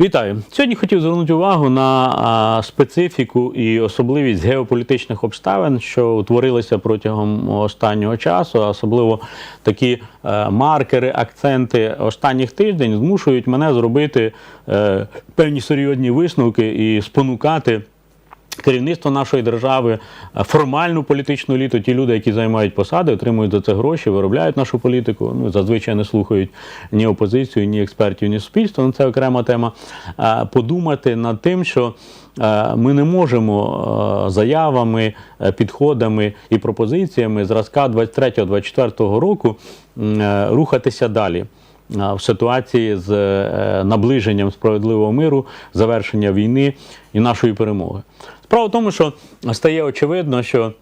Вітаю! Сьогодні хотів звернути увагу на специфіку і особливість геополітичних обставин, що утворилися протягом останнього часу, особливо такі е, маркери, акценти останніх тиждень змушують мене зробити е, певні серйозні висновки і спонукати. Керівництво нашої держави, е, формальну політичну еліту, ті люди, які займають посади, отримують за це гроші, виробляють нашу політику. Ну зазвичай не слухають ні опозицію, ні експертів, ні суспільство. Ну, це окрема тема. Е, Подумати над тим, що е, ми не можемо заявами, підходами і пропозиціями зразка 23-24 року рухатися далі в ситуації з е, наближенням справедливого миру, завершення війни і нашої перемоги. Справа в тому, що стає очевидно, що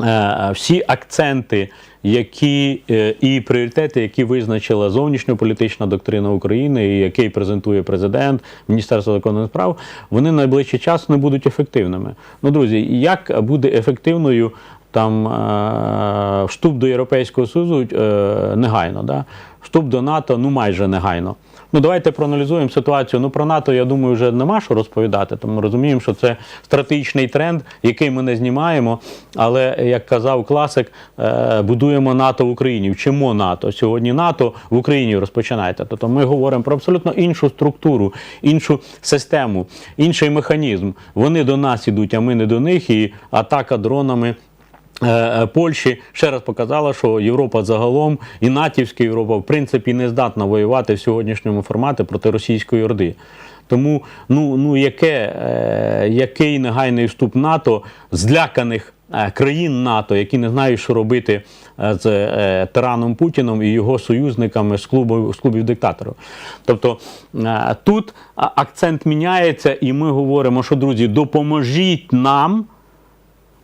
е, всі акценти, які е, і пріоритети, які визначила зовнішньополітична доктрина України, і який презентує президент, Міністерство закордонних справ, вони найближчий час не будуть ефективними. Ну, друзі, як буде ефективною там е, вступ до Європейського Союзу е, негайно, да? вступ до НАТО ну майже негайно. Ну давайте проаналізуємо ситуацію. Ну про НАТО, я думаю, вже нема що розповідати. Тому розуміємо, що це стратегічний тренд, який ми не знімаємо. Але як казав класик, е, будуємо НАТО в Україні. Вчимо НАТО. Сьогодні НАТО в Україні розпочинається. Тобто ми говоримо про абсолютно іншу структуру, іншу систему, інший механізм. Вони до нас ідуть, а ми не до них. І атака дронами. Е, Польщі ще раз показала, що Європа загалом і натівська Європа в принципі не здатна воювати в сьогоднішньому форматі проти російської орди. Тому ну, ну яке, е, який негайний вступ НАТО зляканих е, країн НАТО, які не знають, що робити е, з е, тираном Путіном і його союзниками з клубу з клубів диктаторів. Тобто е, тут акцент міняється, і ми говоримо, що друзі, допоможіть нам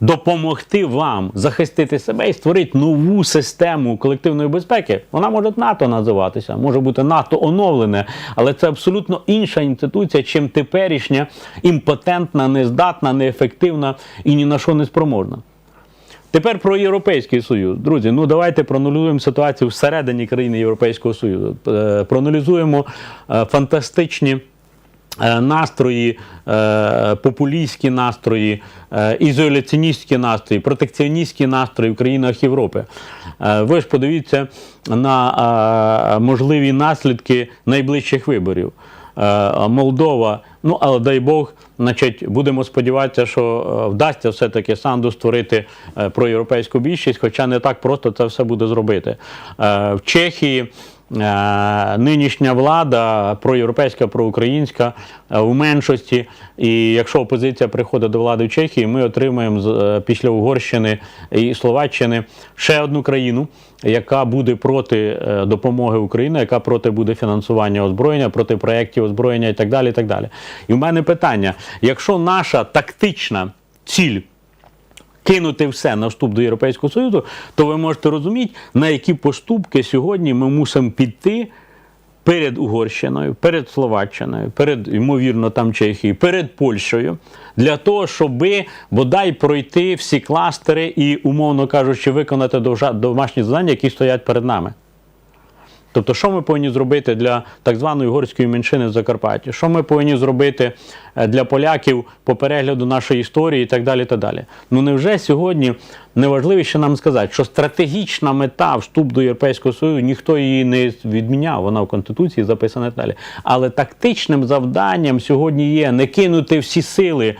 допомогти вам захистити себе і створити нову систему колективної безпеки. Вона може НАТО називатися, може бути НАТО оновлене, але це абсолютно інша інституція, чим теперішня імпотентна, нездатна, неефективна і ні на що не спроможна. Тепер про Європейський Союз. Друзі, ну давайте проаналізуємо ситуацію всередині країни Європейського Союзу. Е, Проаналізуємо е, фантастичні настрої, е, популістські настрої, е, ізоляціоністські настрої, протекціоністські настрої в країнах Європи. Е, Ви ж подивіться на е, можливі наслідки найближчих виборів. Е, Молдова, ну але дай Бог, значить, будемо сподіватися, що е, вдасться все-таки Санду створити е, проєвропейську більшість, хоча не так просто це все буде зробити. Е, В Чехії. Е, Нинішня влада проєвропейська, проукраїнська е, у меншості. І якщо опозиція приходить до влади в Чехії, ми отримаємо е, після Угорщини і Словаччини ще одну країну, яка буде проти е, допомоги Україні, яка проти буде фінансування озброєння, проти проєктів озброєння і так далі. І так далі. І в мене питання: якщо наша тактична ціль кинути все на вступ до Європейського Союзу, то ви можете розуміти, на які поступки сьогодні ми мусимо піти. Перед Угорщиною, перед Словаччиною, перед, ймовірно, там Чехією, перед Польщею, для того, щоб бодай пройти всі кластери і, умовно кажучи, виконати домашні завдання, які стоять перед нами. Тобто, що ми повинні зробити для так званої угорської меншини в Закарпатті? Що ми повинні зробити е, для поляків по перегляду нашої історії і так далі. і так далі. Ну невже сьогодні найважливіше нам сказати, що стратегічна мета вступ до Європейського Союзу, ніхто її не відміняв, вона в Конституції записана і далі. Але тактичним завданням сьогодні є не кинути всі сили,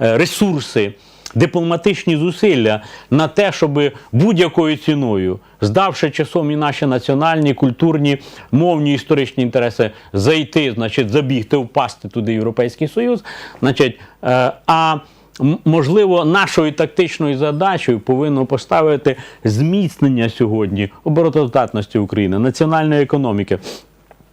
е, ресурси дипломатичні зусилля на те, щоб будь-якою ціною, здавши часом і наші національні, культурні, мовні, історичні інтереси, зайти, значить, забігти, впасти туди Європейський Союз, значить, е, а можливо, нашою тактичною задачею повинно поставити зміцнення сьогодні обороноздатності України, національної економіки.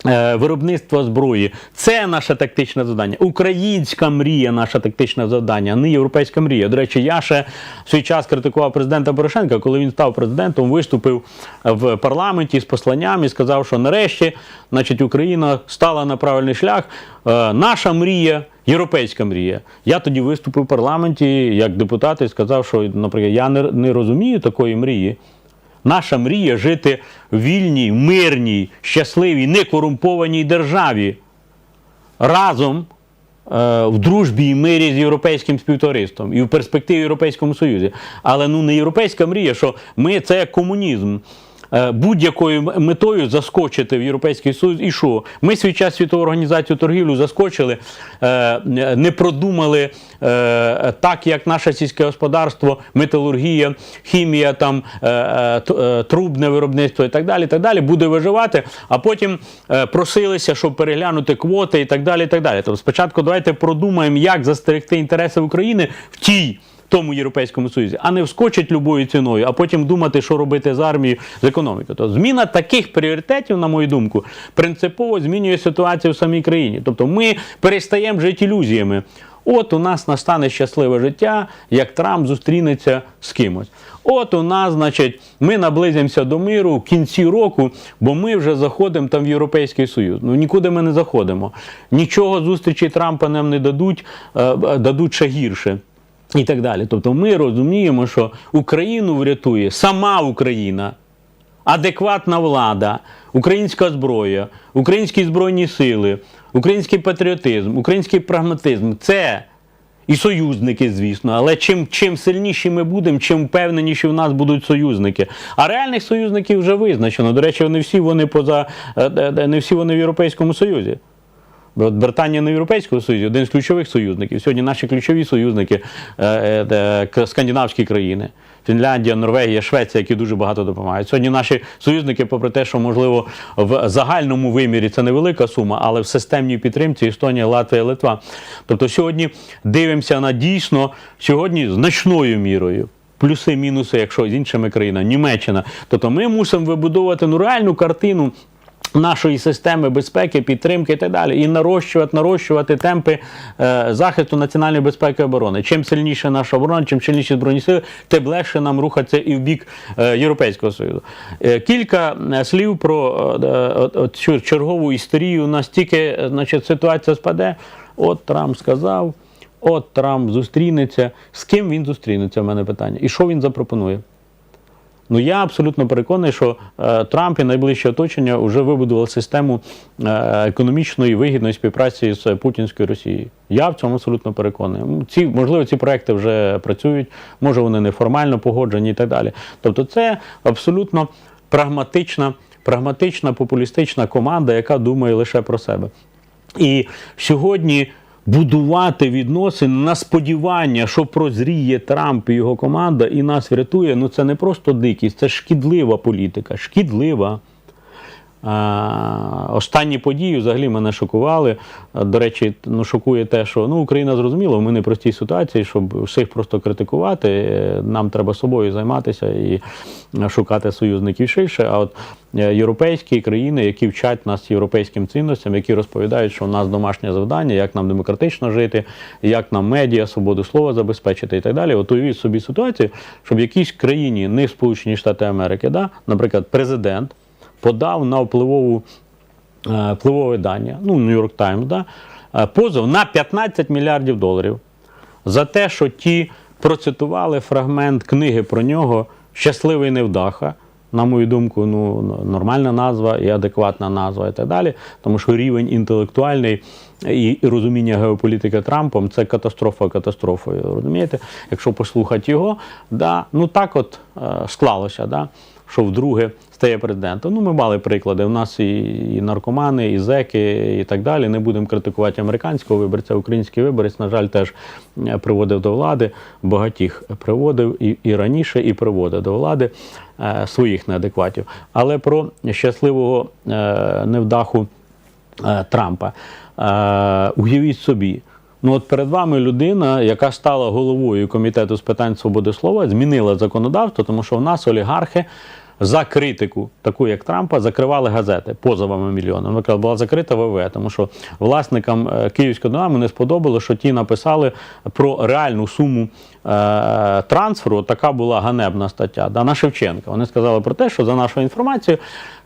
Е, Виробництво зброї це наше тактичне завдання. Українська мрія, наше тактичне завдання, не європейська мрія. До речі, я ще в свій час критикував президента Порошенка, коли він став президентом, виступив в парламенті з посланням і сказав, що нарешті, значить, Україна стала на правильний шлях. Е, Наша мрія. Європейська мрія. Я тоді виступив в парламенті як депутат і сказав, що, наприклад, я не, не розумію такої мрії. Наша мрія жити в вільній, мирній, щасливій, некорумпованій державі. разом е, в дружбі і мирі з європейським співтористом і в перспективі Європейському Союзі. Але ну не європейська мрія, що ми це комунізм. Е, Будь-якою метою заскочити в Європейський Союз. І що? Ми свій час світову організацію торгівлю заскочили, е, не продумали е, так, як наше сільське господарство, металургія, хімія, там, трубне виробництво і так далі, так далі, буде виживати, а потім просилися, щоб переглянути квоти і так далі. І так далі. Тобто спочатку давайте продумаємо, як застерегти інтереси України в тій. Тому Європейському Союзі, а не вскочить любою ціною, а потім думати, що робити з армією, з економікою. Тобто зміна таких пріоритетів, на мою думку, принципово змінює ситуацію в самій країні. Тобто ми перестаємо жити ілюзіями. От у нас настане щасливе життя, як Трамп зустрінеться з кимось. От у нас, значить, ми наблизимося до миру в кінці року, бо ми вже заходимо там в Європейський Союз. Ну нікуди ми не заходимо. Нічого зустрічі Трампа нам не дадуть, е, дадуть ще гірше. І так далі. Тобто ми розуміємо, що Україну врятує сама Україна, адекватна влада, українська зброя, українські збройні сили, український патріотизм, український прагматизм це і союзники, звісно. Але чим, чим сильніші ми будемо, чим впевненіші в нас будуть союзники. А реальних союзників вже визначено. До речі, не всі вони поза е, е, не всі вони в Європейському Союзі. От Британія не в Європейському Союзі, один з ключових союзників. Сьогодні наші ключові союзники е, е, скандинавські країни. Фінляндія, Норвегія, Швеція, які дуже багато допомагають. Сьогодні наші союзники, попри те, що можливо в загальному вимірі це невелика сума, але в системній підтримці Естонія, Латвія, Литва. Тобто сьогодні дивимося на дійсно сьогодні значною мірою. Плюси, мінуси, якщо з іншими країнами, Німеччина. Тобто ми мусимо вибудовувати ну, реальну картину нашої системи безпеки, підтримки і так далі, і нарощувати, нарощувати темпи е, захисту національної безпеки і оборони. Чим сильніше наша оборона, чим сильніші збройні сили, тим легше нам рухатися і в бік е, Європейського Союзу. Е, кілька е, слів про е, е, цю чергову історію. Настільки е, значить, ситуація спаде. От Трамп сказав. От Трамп зустрінеться. З ким він зустрінеться? В мене питання. І що він запропонує? Ну я абсолютно переконаний, що е, Трамп і найближче оточення вже вибудували систему е, економічної вигідної співпраці з путінською Росією. Я в цьому абсолютно переконаний. Ці можливо ці проекти вже працюють, може вони неформально погоджені і так далі. Тобто, це абсолютно прагматична, прагматична популістична команда, яка думає лише про себе. І сьогодні будувати відносини на сподівання, що прозріє Трамп і його команда і нас врятує, ну це не просто дикість, це шкідлива політика. Шкідлива. Останні події взагалі мене шокували. До речі, ну, шокує те, що ну, Україна зрозуміла, ми не простій ситуації, щоб всіх просто критикувати. Е, Нам треба собою займатися і шукати союзників ширше. А от е, європейські країни, які вчать нас європейським цінностям, які розповідають, що у нас домашнє завдання, як нам демократично жити, як нам медіа, свободу слова забезпечити і так далі. От уявіть собі ситуацію, щоб в якійсь країні, не Сполучені Штати Америки, да, наприклад, президент подав на впливову е, впливове видання, ну, Нью-Йорк Таймс, да, е, позов на 15 мільярдів доларів за те, що ті процитували фрагмент книги про нього Щасливий невдаха. На мою думку, ну нормальна назва і адекватна назва, і так далі. Тому що рівень інтелектуальний і, і розуміння геополітики Трампом це катастрофа катастрофою. Розумієте? Якщо послухати його, да, ну так от е, склалося, да, що вдруге стає президентом. Ну, ми мали приклади. У нас і, і наркомани, і зеки, і так далі. Не будемо критикувати американського виборця. Український виборець, на жаль, теж е, приводив до влади. Багатіх приводив і, і раніше, і приводив до влади е, своїх неадекватів. Але про щасливого е, невдаху е, Трампа. Е, уявіть собі. Ну, от перед вами людина, яка стала головою комітету з питань свободи слова, змінила законодавство, тому що в нас олігархи за критику, таку як Трампа, закривали газети позовами мільйонами. Наприклад, була закрита ВВ, тому що власникам е, Київського Динамо не сподобалося, що ті написали про реальну суму е, трансферу. Така була ганебна стаття да, на Шевченка. Вони сказали про те, що за нашою інформацією.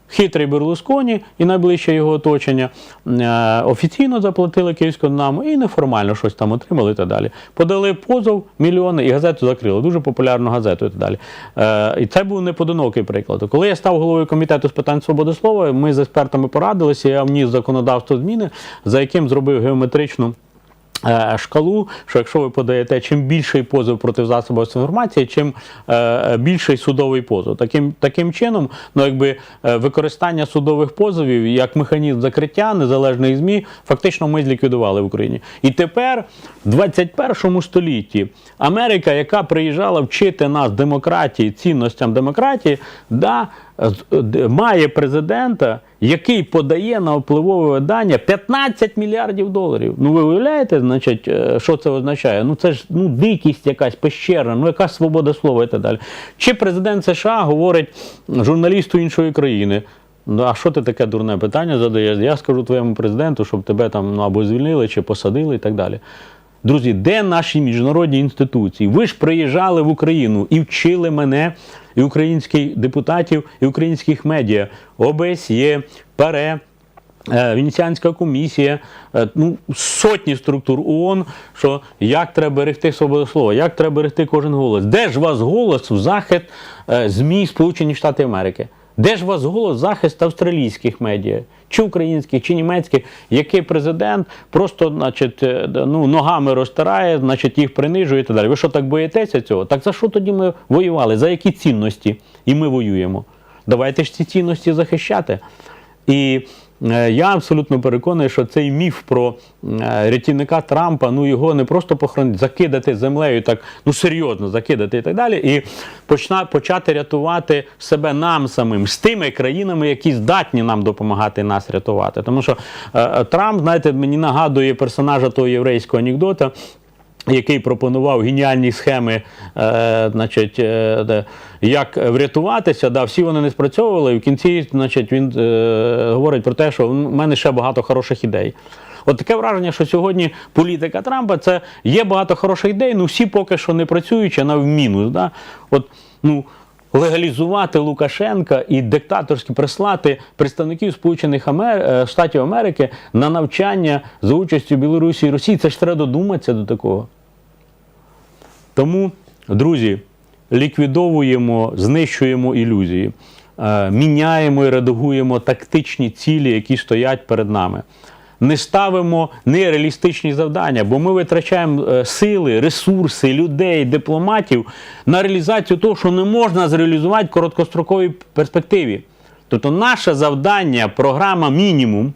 Хитрий Берлусконі і найближче його оточення е, офіційно заплатили київському Динамо і неформально щось там отримали і так далі. Подали позов мільйони і газету закрили. Дуже популярну газету і так далі. Е, І це був неподинокий приклад. Коли я став головою комітету з питань свободи слова, ми з експертами порадилися, я вніс законодавство зміни, за яким зробив геометричну. Е, Шкалу, що якщо ви подаєте чим більший позов проти засобів інформації, чим е, більший судовий позов. Таким, таким чином, ну якби е, використання судових позовів як механізм закриття незалежних ЗМІ, фактично ми зліквідували в Україні. І тепер, в 21 столітті, Америка, яка приїжджала вчити нас демократії, цінностям демократії, да, з- має президента, який подає на впливове видання 15 мільярдів доларів. Ну ви уявляєте, значить, е, що це означає? Ну це ж ну дикість якась пещерна, ну яка свобода слова і так далі. Чи президент США говорить журналісту іншої країни? Ну, а що ти таке дурне питання задаєш? Я скажу твоєму президенту, щоб тебе там ну, або звільнили, чи посадили і так далі. Друзі, де наші міжнародні інституції? Ви ж приїжджали в Україну і вчили мене, і українських депутатів, і українських медіа, ОБСЄ, ПАРЕ, е, Венеціанська комісія, е, ну, сотні структур ООН, що як треба берегти свободу слова, як треба берегти кожен голос. Де ж вас голос в захист е, ЗМІ Сполучені Штати Америки? Де ж вас голос захист австралійських медіа, чи українських, чи німецьких, який президент просто значить, е, ну, ногами розтирає, значить, їх принижує і так далі. Ви що так боїтеся цього? Так за що тоді ми воювали? За які цінності? І ми воюємо. Давайте ж ці цінності захищати. І я абсолютно переконаний, що цей міф про е, рятівника Трампа, ну його не просто похоронити, закидати землею, так ну серйозно закидати і так далі, і почна, почати рятувати себе нам самим з тими країнами, які здатні нам допомагати нас рятувати. Тому що е, е, Трамп, знаєте, мені нагадує персонажа того єврейського анекдота який пропонував геніальні схеми, е, значить, е, як врятуватися, да, всі вони не спрацьовували. І в кінці значить, він е, говорить про те, що в мене ще багато хороших ідей. От таке враження, що сьогодні політика Трампа це є багато хороших ідей, ну всі поки що не працюючи, на в мінус. Да? От, ну, легалізувати Лукашенка і диктаторськи прислати представників Сполучених Амер... е, Штатів Америки на навчання за участю Білорусі і Росії. Це ж треба додуматися до такого. Тому, друзі, ліквідовуємо, знищуємо ілюзії, е, міняємо і редагуємо тактичні цілі, які стоять перед нами. Не ставимо нереалістичні завдання, бо ми витрачаємо е, сили, ресурси, людей, дипломатів на реалізацію того, що не можна зреалізувати в короткостроковій перспективі. Тобто, наше завдання, програма мінімум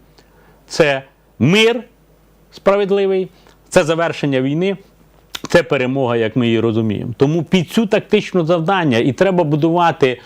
це мир справедливий, це завершення війни, це перемога, як ми її розуміємо. Тому під цю тактичну завдання і треба будувати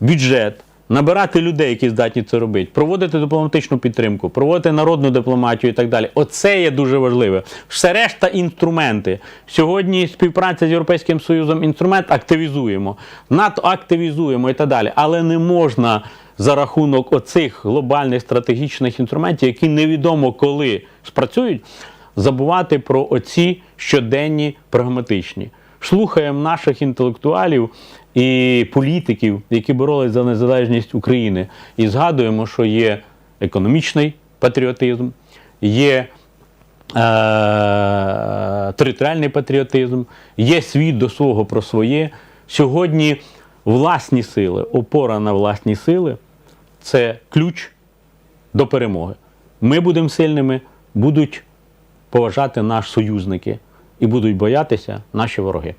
бюджет, набирати людей, які здатні це робити, проводити дипломатичну підтримку, проводити народну дипломатію і так далі. Оце є дуже важливе. Все решта інструменти. Сьогодні співпраця з Європейським Союзом інструмент активізуємо, НАТО активізуємо і так далі. Але не можна за рахунок оцих глобальних стратегічних інструментів, які невідомо коли спрацюють, забувати про оці щоденні прагматичні. Слухаємо наших інтелектуалів і політиків, які боролись за незалежність України, і згадуємо, що є економічний патріотизм, є е, територіальний патріотизм, є світ до свого про своє. Сьогодні власні сили, опора на власні сили це ключ до перемоги. Ми будемо сильними, будуть поважати наші союзники і будуть боятися наші вороги.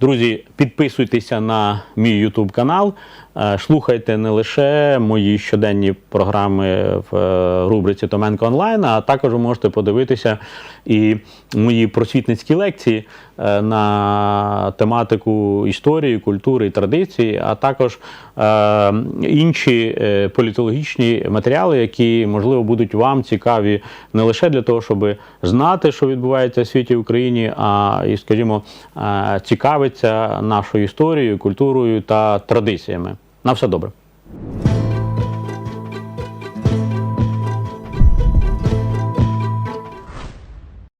Друзі, підписуйтеся на мій YouTube канал, е, слухайте не лише мої щоденні програми в е, рубриці Томенко онлайн, а також можете подивитися і мої просвітницькі лекції на тематику історії, культури і традиції, а також е, інші е, політологічні матеріали, які можливо будуть вам цікаві не лише для того, щоб знати, що відбувається в світі в Україні, а і, скажімо, е, цікавитися нашою історією, культурою та традиціями. На все добре.